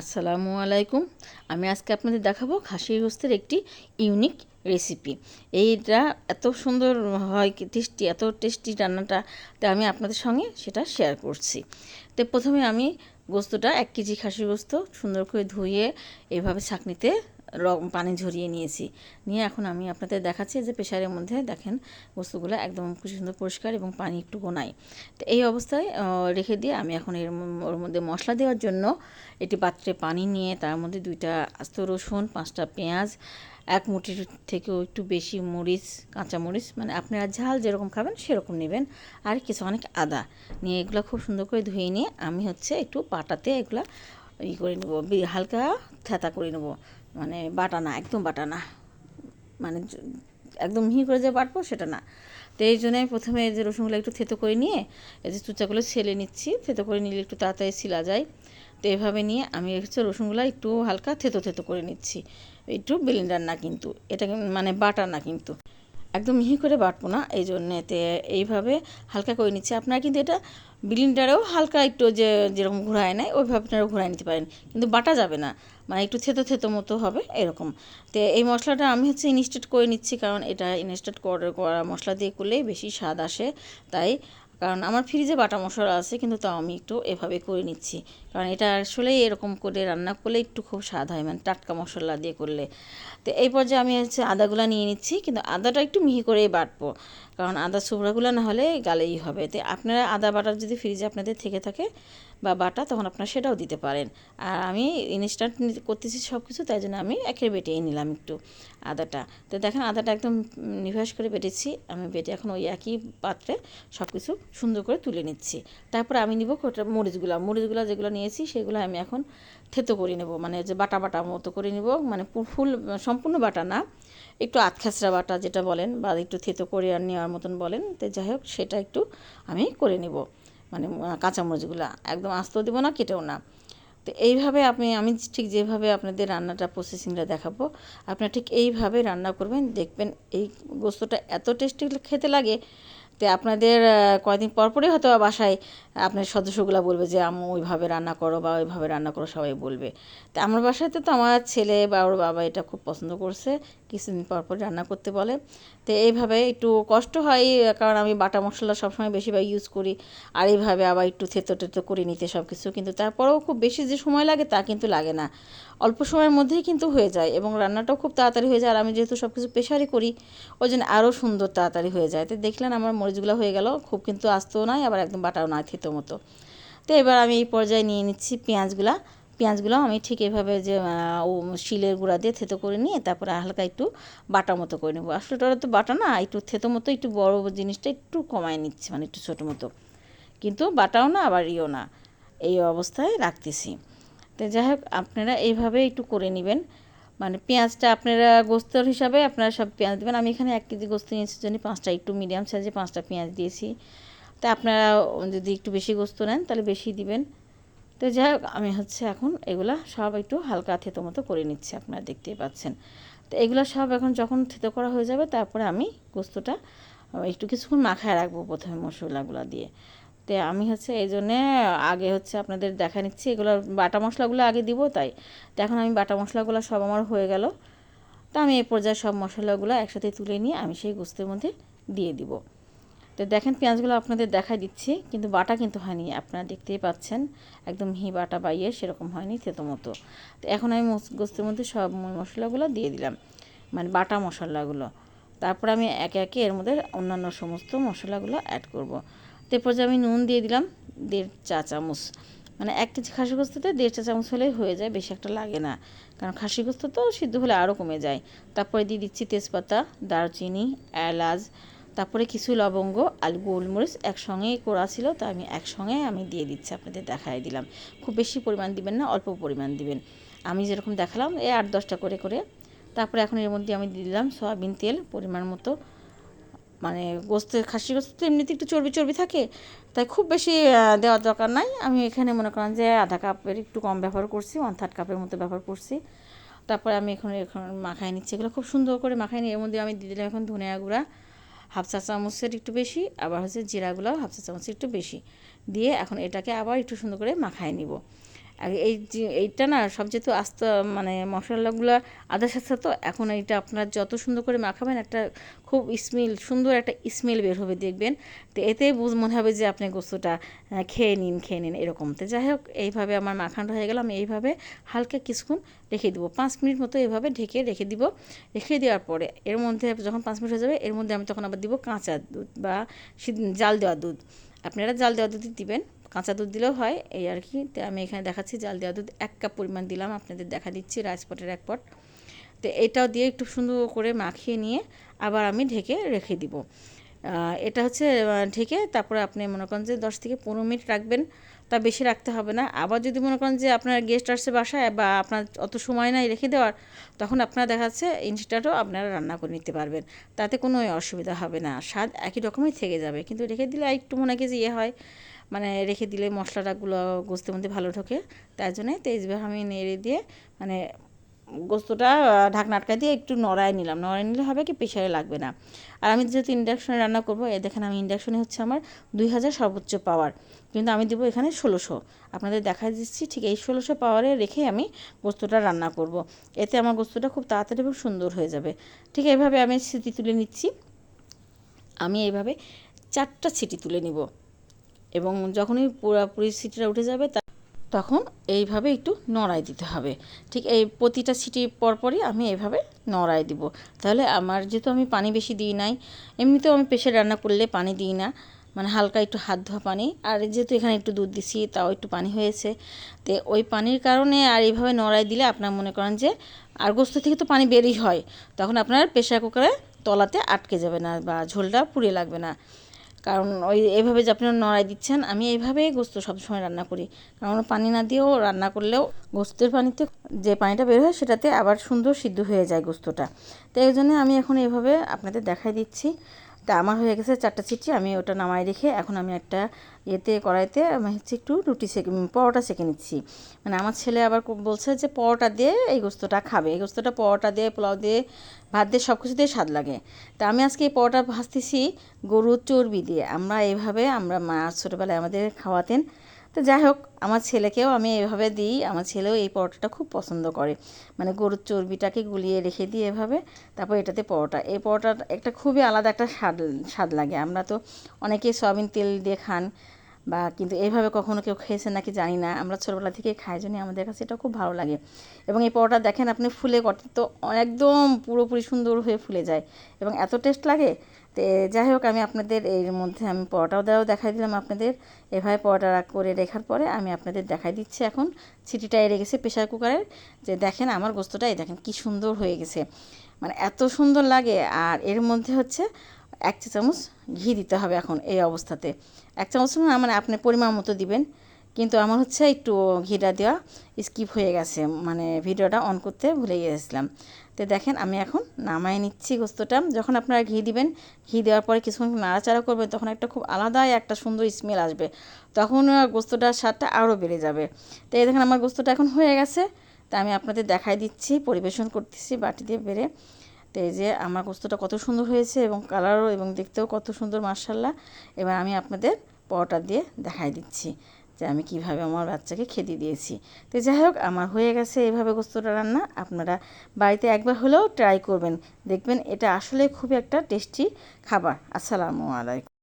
আসসালামু আলাইকুম। আমি আজকে আপনাদের দেখাবো খাসির গোস্তের একটি ইউনিক রেসিপি। এইটা এত সুন্দর হয় টেস্টি, এত টেস্টি রান্নাটা তো আমি আপনাদের সঙ্গে সেটা শেয়ার করছি। তো প্রথমে আমি গোস্তটা এক কেজি খাসির গোস্ত সুন্দর করে ধুয়ে এভাবে ছাঁকনিতে পানি ঝরিয়ে নিয়েছি। নিয়ে এখন আমি আপনাদের দেখাচ্ছি যে প্রেশারের মধ্যে দেখেন বস্তুগুলো একদম খুব সুন্দর পরিষ্কার এবং পানি একটু গোনাই তো এই অবস্থায় রেখে দিয়ে আমি এখন এর ওর মধ্যে মশলা দেওয়ার জন্য এটি পাত্রে পানি নিয়ে তার মধ্যে দুইটা আস্ত রসুন, পাঁচটা পেঁয়াজ, এক মুঠির থেকেও একটু বেশি মরিচ, কাঁচা মরিচ মানে আপনারা ঝাল যেরকম খাবেন সেরকম নেবেন। আর কিছু অনেক আদা নিয়ে এগুলো খুব সুন্দর করে ধুয়ে নিয়ে আমি হচ্ছে একটু পাটাতে এগুলো ই করে নেব, হালকা থেতা করে নেব। মানে বাটা না, একদম বাটা না। মানে একদম মিহি করে যে বাটবো সেটা না। তো এই জন্য প্রথমে যে রসুনগুলো একটু থেতো করে নিয়ে, এই যে চুচাগুলো ছেলে নিচ্ছি, থেতো করে নিলে একটু তাড়াতাড়ি ছিলা যায়। তো এভাবে নিয়ে আমি হচ্ছে রসুনগুলো একটু হালকা থেতো থেতো করে নিচ্ছি। একটু ব্লেন্ডার না কিন্তু এটা মানে বাটা না কিন্তু। একদম মিহি করে বাটবো না, এই জন্যেতে এইভাবে হালকা করে নিচ্ছি। আপনারা কিন্তু এটা ব্লিন্ডারেও হালকা একটু যে, যেরকম ঘোরায় নেয়, ওইভাবে আপনারা ঘোরায় নিতে পারেন। কিন্তু বাটা যাবে না। মানে একটু থেতো থেতো মতো হবে, এরকম। তো এই মশলাটা আমি হচ্ছে ইনস্টেট করে নিচ্ছি, কারণ এটা ইনস্টেট করা মশলা দিয়ে করলেই বেশি স্বাদ আসে। তাই, কারণ আমার ফ্রিজে বাটা মশলা আছে, কিন্তু তাও আমি একটু এভাবে করে নিচ্ছি। কারণ এটা আসলে এরকম করে রান্না করলে একটু খুব স্বাদ হয় মানে টাটকা মশলা দিয়ে করলে। তো এই পর্যায়ে আমি হচ্ছে আদাগুলো নিয়ে নিচ্ছি, কিন্তু আদাটা একটু মিহি করেই বাটবো। কারণ আদা সুবড়াগুলো না হলে গালেই হবে। তো আপনারা আদা বাটার যদি ফ্রিজে আপনাদের থেকে থাকে বা বাটা, তখন আপনারা সেটাও দিতে পারেন। আর আমি ইনস্ট্যান্ট করতেছি সব কিছু তাই জন্য আমি একের বেটেই নিলাম একটু আদাটা। তো দেখেন আদাটা একদম নিভাস করে বেটেছি। আমি বেটে এখন ওই একই পাত্রে সব কিছু সুন্দর করে তুলে নিচ্ছি। তারপর আমি নিব মরিচগুলো। মরিচগুলো যেগুলো নিয়েছি, সেগুলো আমি এখন থেতো করে নেব। মানে যে বাটা বাটা মতো করে নেব। মানে ফুল, সম্পূর্ণ বাটা না। একটু আতখাসরা বাটা যেটা বলেন বা একটু থেতো করে আর নেওয়ার মতন বলেন, তো যাই হোক সেটা একটু আমি করে নেব। মানে কাঁচামরিচগুলো একদম আস্ত দেবো না, কেটেও না। তো এইভাবে আপনি, আমি ঠিক যেভাবে আপনাদের রান্নাটা প্রসেসিংটা দেখাবো, আপনারা ঠিক এইভাবে রান্না করবেন, দেখবেন এই গোস্তটা এত টেস্টি খেতে লাগে, তো আপনাদের কয়েকদিন পরপরই হয়তো বাসায় আপনার সদস্যগুলো বলবে যে, আম্মু, ওইভাবে রান্না করো বা ওইভাবে রান্না করো সবাই বলবে। তা আমার বাসাতে তো আমার ছেলে বা ওর বাবা এটা খুব পছন্দ করছে, কিছুদিন পর পর রান্না করতে বলে। তো এইভাবে একটু কষ্ট হয়, কারণ আমি বাটা মশলা সবসময় বেশিরভাগ ইউজ করি, আর এইভাবে আবার একটু থেতো টেতো করে নিতে সব কিছু কিন্তু তারপরেও খুব বেশি যে সময় লাগে তা কিন্তু লাগে না। অল্প সময়ের মধ্যেই কিন্তু হয়ে যায় এবং রান্নাটাও খুব তাড়াতাড়ি হয়ে যায়, আর আমি যেহেতু সব কিছু প্রেশারই করি ওই জন্য আরও সুন্দর তাড়াতাড়ি হয়ে যায়। তো দেখলেন আমার মরিচগুলো হয়ে গেল, খুব কিন্তু আস্তেও নয় আবার একদম বাটাও নয় থেতো মতো। তো এবার আমি এই পর্যায়ে নিয়ে নিচ্ছি পেঁয়াজগুলা। পেঁয়াজগুলো আমি ঠিক এভাবে যে শিলের গুঁড়া দিয়ে থেতো করে নিয়ে তারপরে হালকা একটু বাটা মতো করে নেব। আসলে ওটা তো বাটা না, একটু থেতো মতো, একটু বড় জিনিসটা একটু কমায় নিচ্ছি মানে একটু ছোটো মতো। কিন্তু বাটাও না, আবার ইও না। এই অবস্থায় রাখতেছি। তো যাই হোক, আপনারা এইভাবে একটু করে নেবেন। মানে পেঁয়াজটা আপনারা গোস্তর হিসাবে আপনারা সব পেঁয়াজ দেবেন। আমি এখানে এক কেজি গোস্ত নিয়েছি, জন্য পাঁচটা, একটু মিডিয়াম সাইজে পাঁচটা পেঁয়াজ দিয়েছি। তা আপনারা যদি একটু বেশি গোস্ত নেন, তাহলে বেশি দিবেন। তো যাই হোক, আমি হচ্ছে এখন এগুলা সব একটু হালকা থেতো মতো করে নিচ্ছি, আপনারা দেখতেই পাচ্ছেন। তো এগুলো সব এখন যখন থেতো করা হয়ে যাবে, তারপরে আমি গোস্তটা একটু কিছুক্ষণ মাখায় রাখব প্রথমে মশলাগুলো দিয়ে। তো আমি হচ্ছে এই জন্যে আগে হচ্ছে আপনাদের দেখা নিচ্ছি, এগুলো বাটা মশলাগুলো আগে দিব তাই। তো এখন আমি বাটা মশলাগুলো সব আমার হয়ে গেল। তা আমি এই পর্যায়ে সব মশলাগুলো একসাথে তুলে নিয়ে আমি সেই গোস্তের মধ্যে দিয়ে দিব। তো দেখেন পেঁয়াজগুলো আপনাদের দেখাই দিচ্ছি, কিন্তু বাটা কিন্তু হয়নি, আপনারা দেখতেই পাচ্ছেন। একদম হি বাটা বাইয়ে সেরকম হয়নি তেতো মতো। তো এখন আমি গোস্তের মধ্যে সব মশলাগুলো দিয়ে দিলাম মানে বাটা মশলাগুলো। তারপর আমি একে একে এর মধ্যে অন্যান্য সমস্ত মশলাগুলো অ্যাড করব। তারপর যে আমি নুন দিয়ে দিলাম, দেড় চা চামচ। মানে এক কেজি খাসি গোস্ততে দেড় চা চামচ হলেই হয়ে যায়, বেশি একটা লাগে না। কারণ খাসি গোস্ত তো সিদ্ধ হলে আরও কমে যায়। তারপরে দিয়ে দিচ্ছি তেজপাতা, দারচিনি, এলাচ তারপরে কিছু লবঙ্গ আর গোলমরিচ একসঙ্গে করা ছিল, তা আমি একসঙ্গে আমি দিয়ে দিচ্ছি, আপনাদের দেখাই দিলাম। খুব বেশি পরিমাণ দিবেন না, অল্প পরিমাণ দিবেন। আমি যেরকম দেখালাম, এই আট দশটা করে করে। তারপরে এখন এর মধ্যে আমি দিলাম সয়াবিন তেল, পরিমাণ মতো। মানে গোস্তের খাসি গোস্ত তো এমনিতে একটু চর্বি চর্বি থাকে, তাই খুব বেশি দেওয়ার দরকার নাই। আমি এখানে মনে করেন যে আধা কাপের একটু কম ব্যবহার করছি ওয়ান থার্ড কাপের মতো ব্যবহার করছি। তারপরে আমি এখন এখন মাখাই নিচ্ছি। এগুলো খুব সুন্দর করে মাখাই নিই এর মধ্যে আমি দিয়ে দিলাম এখন ধনিয়া গুঁড়া। হাফ চা চামচের একটু বেশি, আবার হচ্ছে জিরাগুলো হাফ চা চামচের একটু বেশি। দিয়ে এখন এটাকে আবার একটু সুন্দর করে মাখায় নিব। এই এইটা না সবচেয়ে তো আস্ত মানে মশলাগুলো আদার সাথে তো এখন এইটা আপনার যত সুন্দর করে মাখাবেন একটা খুব স্মেল, সুন্দর একটা স্মেল বের হবে দেখবেন। তো এতেই বুঝ মনে হবে যে আপনি গোস্তটা খেয়ে নিন খেয়ে নিন এরকম। তো যাই হোক, এইভাবে আমার মাখানটা হয়ে গেল। আমি এইভাবে হালকা কিছুক্ষণ রেখে দেবো। পাঁচ মিনিট মতো এইভাবে ঢেকে রেখে দিব। রেখে দেওয়ার পরে এর মধ্যে যখন পাঁচ মিনিট হয়ে যাবে, এর মধ্যে আমি তখন আবার দিব কাঁচা দুধ বা জাল দেওয়া দুধ। আপনারা জাল দেওয়া দুধই দিবেন, কাঁচা দুধ দিলেও হয়, এই আর কি। তো আমি এখানে দেখাচ্ছি, জাল দেওয়া দুধ এক কাপ পরিমাণ দিলাম, আপনাদের দেখা দিচ্ছি রাইস পটের এক পট। তো এটাও দিয়ে একটু সুন্দর করে মাখিয়ে নিয়ে আবার আমি ঢেকে রেখে দিব। এটা হচ্ছে ঢেকে তারপরে আপনি মনে করেন যে দশ থেকে পনেরো মিনিট রাখবেন। তা বেশি রাখতে হবে না। আবার যদি মনে করেন যে আপনার গেস্ট আসছে বাসায় বা আপনার অত সময় নাই রেখে দেওয়ার, তখন আপনার দেখা যাচ্ছে ইনস্ট্যান্টও আপনারা রান্না করে নিতে পারবেন। তাতে কোনো অসুবিধা হবে না। স্বাদ একই রকমই থেকে যাবে। কিন্তু রেখে দিলে একটু মনে হয় যে ইয়ে হয়। মানে রেখে দিলে মশলাটাগুলো গোস্তের মধ্যে ভালো ঢোকে। তার জন্যে তেজবাহ আমি নেড়ে দিয়ে মানে গোস্তটা ঢাকনা আটকা দিয়ে একটু নড়ায় নিলাম। নড়ায় নিলে হবে কি প্রেশারে লাগবে না। আর আমি যেহেতু ইন্ডাকশনে রান্না করব, এ দেখেন আমি ইন্ডাকশনে হচ্ছে আমার দুই হাজার সর্বোচ্চ পাওয়ার। কিন্তু আমি দেবো এখানে ষোলোশো। আপনাদের দেখা দিচ্ছি, ঠিক এই ষোলোশো পাওয়ারে রেখে আমি গোস্তটা রান্না করব। এতে আমার গোস্তটা খুব তাড়াতাড়ি এবং সুন্দর হয়ে যাবে। ঠিক এইভাবে আমি স্মৃতি তুলে নিচ্ছি। আমি এইভাবে চারটা সিটি তুলে নিব। এবং যখনই পুরোপুরি সিটিটা উঠে যাবে তখন এইভাবে একটু নড়াই দিতে হবে। ঠিক এই প্রতিটা সিটি পরপরই আমি এইভাবে নড়াই দিব। তাহলে আমার যেহেতু আমি পানি বেশি দিই নাই, এমনিতেও আমি প্রেশার রান্না করলে পানি দিই না। মানে হালকা একটু হাত ধোয়া পানি। আর যেহেতু এখানে একটু দুধ দিছি, তাও একটু পানি হয়েছে। তো ওই পানির কারণে আর এইভাবে নড়াই দিলে আপনার মনে করেন যে আর গোস্ত থেকে তো পানি বেরই হয়। তখন আপনার প্রেশার কুকারে তলাতে আটকে যাবে না বা ঝোলটা পুড়ে লাগবে না। কারণ ওই এভাবে যে আপনি নড়াই দিচ্ছেন, আমি এইভাবেই গোস্ত সবসময় রান্না করি। কারণ পানি না দিয়েও রান্না করলেও গোস্তের পানিতে যে পানিটা বের হয় সেটাতে আবার সুন্দর সিদ্ধ হয়ে যায় গোস্তটা। তো এই জন্য আমি এখন এইভাবে আপনাদের দেখাই দিচ্ছি। তা আমার হয়ে গেছে চারটা সিটি, আমি ওটা নামাই রেখে এখন আমি একটা ইয়েতে, কড়াইতে, আমি হচ্ছে একটু রুটি সেঁকে পরোটা সেঁকে নিচ্ছি। মানে আমার ছেলে আবার বলছে যে পরোটা দিয়ে এই গোস্তটা খাবে। এই গোস্তটা পরোটা দিয়ে পোলাও দিয়ে ভাত দিয়ে সব কিছু দিয়ে স্বাদ লাগে। তা আমি আজকে এই পরোটা ভাজতেছি গরুর চর্বি দিয়ে। আমরা এইভাবে আমরা মা ছোটোবেলায় আমাদের খাওয়াতেন তো যাই হোক, আমার ছেলেকেও আমি এভাবে দিই। আমার ছেলেও এই পরোটাটা খুব পছন্দ করে। মানে গরুর চর্বিটাকে গুলিয়ে রেখে দিই এভাবে। তারপর এটাতে পরোটা। এই পরোটা একটা খুবই আলাদা একটা স্বাদ স্বাদ লাগে। আমরা তো অনেকেই সয়াবিন তেল দিয়ে খান। বা কিন্তু এইভাবে কখনো কেউ খেয়েছে নাকি জানি না। আমরা ছোটোবেলা থেকে খাই জন্য আমাদের কাছে এটা খুব ভালো লাগে। এবং এই পরোটা দেখেন আপনি, ফুলে কত তো একদম পুরোপুরি সুন্দর হয়ে ফুলে যায় এবং এত টেস্ট লাগে। তো যাই হোক, আমি আপনাদের এর মধ্যে আমি পরোটাও দেওয়াও দেখাই দিলাম আপনাদের। এভাবে পরোটা করে রেখার পরে আমি আপনাদের দেখাই দিচ্ছি এখন। সিটিটা এড়ে গেছে প্রেশার কুকারের। যে দেখেন আমার গোস্তটাই দেখেন কি সুন্দর হয়ে গেছে। মানে এত সুন্দর লাগে। আর এর মধ্যে হচ্ছে এক চা চামচ ঘি দিতে হবে এখন এই অবস্থাতে। এক চামচ না মানে আপনি পরিমাণ মতো দিবেন। কিন্তু আমার হচ্ছে একটু ঘিটা দেওয়া স্কিপ হয়ে গেছে। মানে ভিডিওটা অন করতে ভুলে গিয়েছিলাম তো দেখেন আমি এখন নামাই নিচ্ছি গোস্তটা। যখন আপনারা ঘি দিবেন, ঘি দেওয়ার পরে কিছুক্ষণ নাড়াচাড়া করবেন, তখন একটা খুব আলাদাই একটা সুন্দর স্মেল আসবে। তখন গোস্তটার স্বাদটা আরও বেড়ে যাবে। তো এই দেখেন আমার গোস্তটা এখন হয়ে গেছে। তা আমি আপনাদের দেখাই দিচ্ছি, পরিবেশন করতেছি বাটি দিয়ে বেড়ে। তো এই যে আমার কোস্তটা কত সুন্দর হয়েছে এবং কালারও এবং দেখতেও কত সুন্দর মার্শাল্লাহ এবার আমি আপনাদের পরোটা দিয়ে দেখাই দিচ্ছি যে আমি কীভাবে আমার বাচ্চাকে খেতে দিয়েছি। তো যাই হোক, আমার হয়ে গেছে এভাবে গোস্তটা রান্না। আপনারা বাড়িতে একবার হলেও ট্রাই করবেন। দেখবেন এটা আসলে খুব একটা টেস্টি খাবার। আসসালামু আলাইকুম।